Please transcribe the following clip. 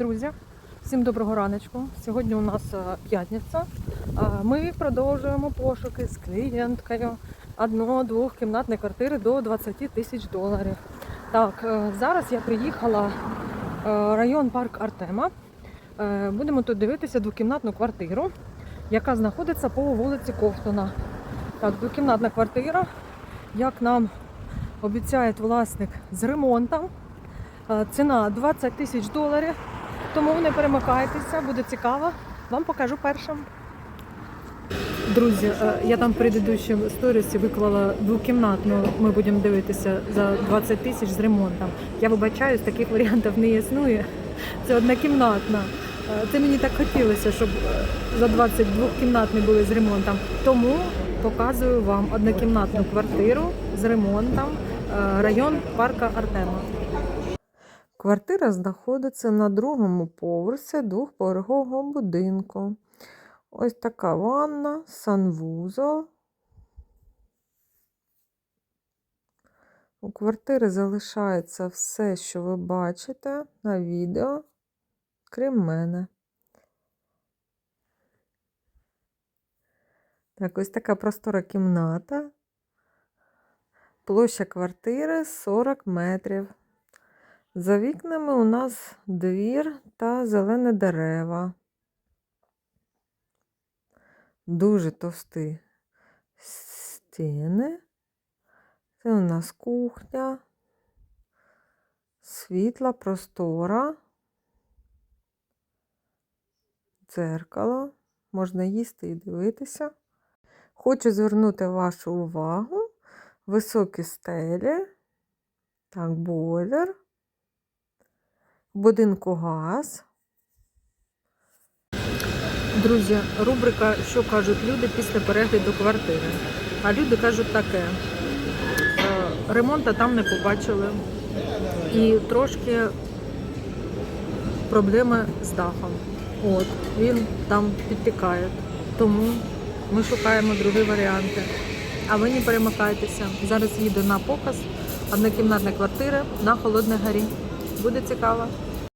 Друзі, всім доброго раночку. Сьогодні у нас е, п'ятниця. Е, Ми продовжуємо пошуки з клієнткою одно-двох кімнатної квартири до 20 тисяч доларів. Так, е, зараз я приїхала е, район парк Артема. Будемо тут дивитися двокімнатну квартиру, яка знаходиться по вулиці Ковтуна. Так, двокімнатна квартира, як нам обіцяє власник з ремонтом. Ціна 20 тисяч доларів. Тому не перемикайтеся, буде цікаво. Вам покажу першим. Друзі, е, я там в предыдущому сторісі виклала двокімнатну. Ми будемо дивитися за 20 тисяч з ремонтом. Я вибачаюсь, таких варіантів не існує. Це однокімнатна. Е, Це мені так хотілося, щоб е, за 22 кімнатні були з ремонтом. Тому показую вам однокімнатну квартиру з ремонтом. Район парка Артема. Квартира знаходиться на другому поверсі двохповерхового будинку. Ось така ванна, санвузол. У квартири залишається все, що ви бачите на відео, крім мене. Так, ось така простора кімната. Площа квартири 40 метрів. За вікнами у нас двір та зелені дерева. Дуже товсті стіни. Це у нас кухня, світла, простора, дзеркало. Можна їсти і дивитися. Хочу звернути вашу увагу. Високі стелі. Так, бойлер. Будинку газ. Друзі, рубрика Що кажуть люди після перегляду квартири. А люди кажуть таке: е, ремонту там не побачили. І трошки проблеми з дахом. От, він там підтікає. Тому ми шукаємо другі варіанти. А ви не перемикайтеся. Зараз їду на показ однокімнатної квартири на Холодній горі. Буде цікаво.